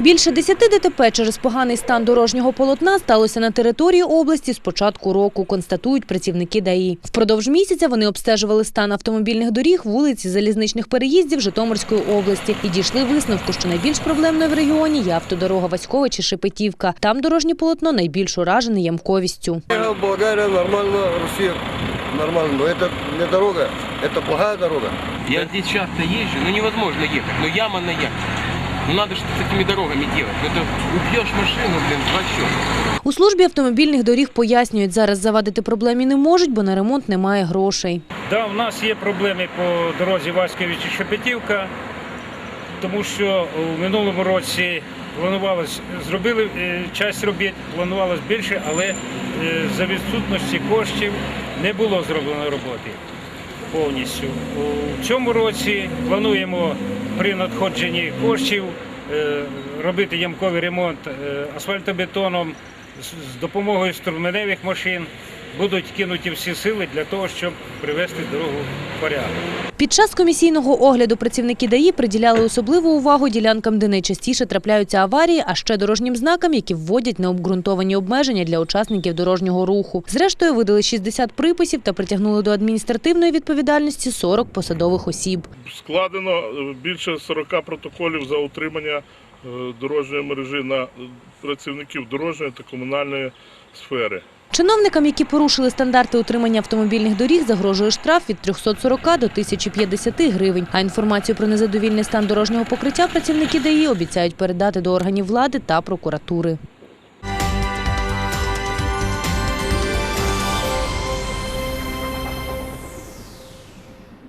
Більше 10 ДТП через поганий стан дорожнього полотна сталося на території області з початку року, констатують працівники ДАІ. Впродовж місяця вони обстежували стан автомобільних доріг, вулиць і залізничних переїздів Житомирської області і дійшли висновку, що найбільш проблемною в регіоні є автодорога Васькович і Шепетівка. Там дорожнє полотно найбільш уражене ямковістю. Я Болгария нормально, Россия нормально, но это не дорога, это плохая дорога. Я здесь часто езжу, ну невозможно ехать, ну яма на яме. Ну надо что-то с этими дорогами делать. Это убьешь машину, блин, два счета. У службі автомобільних доріг пояснюють, зараз завадити проблемі не можуть, бо на ремонт немає грошей. Да, в нас є проблеми по дорозі Васькович і Шепетівка, тому що у минулому році планувалось, зробили е, часть робіт, планувалось більше, але е, за відсутності коштів не було зроблено роботи повністю. У цьому році плануємо при надходженні коштів е, робити ямковий ремонт е, асфальтобетоном з- з допомогою струменевих машин. Будуть кинуті всі сили для того, щоб привести дорогу в порядок. Під час комісійного огляду працівники ДАІ приділяли особливу увагу ділянкам, де найчастіше трапляються аварії, а ще дорожнім знакам, які вводять необґрунтовані обмеження для учасників дорожнього руху. Зрештою, видали 60 приписів та притягнули до адміністративної відповідальності 40 посадових осіб. складено е, більше 40 протоколів за утримання е, дорожньої мережі на е, працівників дорожньої та комунальної сфери. Чиновникам, які порушили стандарти утримання автомобільних доріг, загрожує штраф від 340 до 1050 гривень. А інформацію про незадовільний стан дорожнього покриття працівники ДАІ обіцяють передати до органів влади та прокуратури.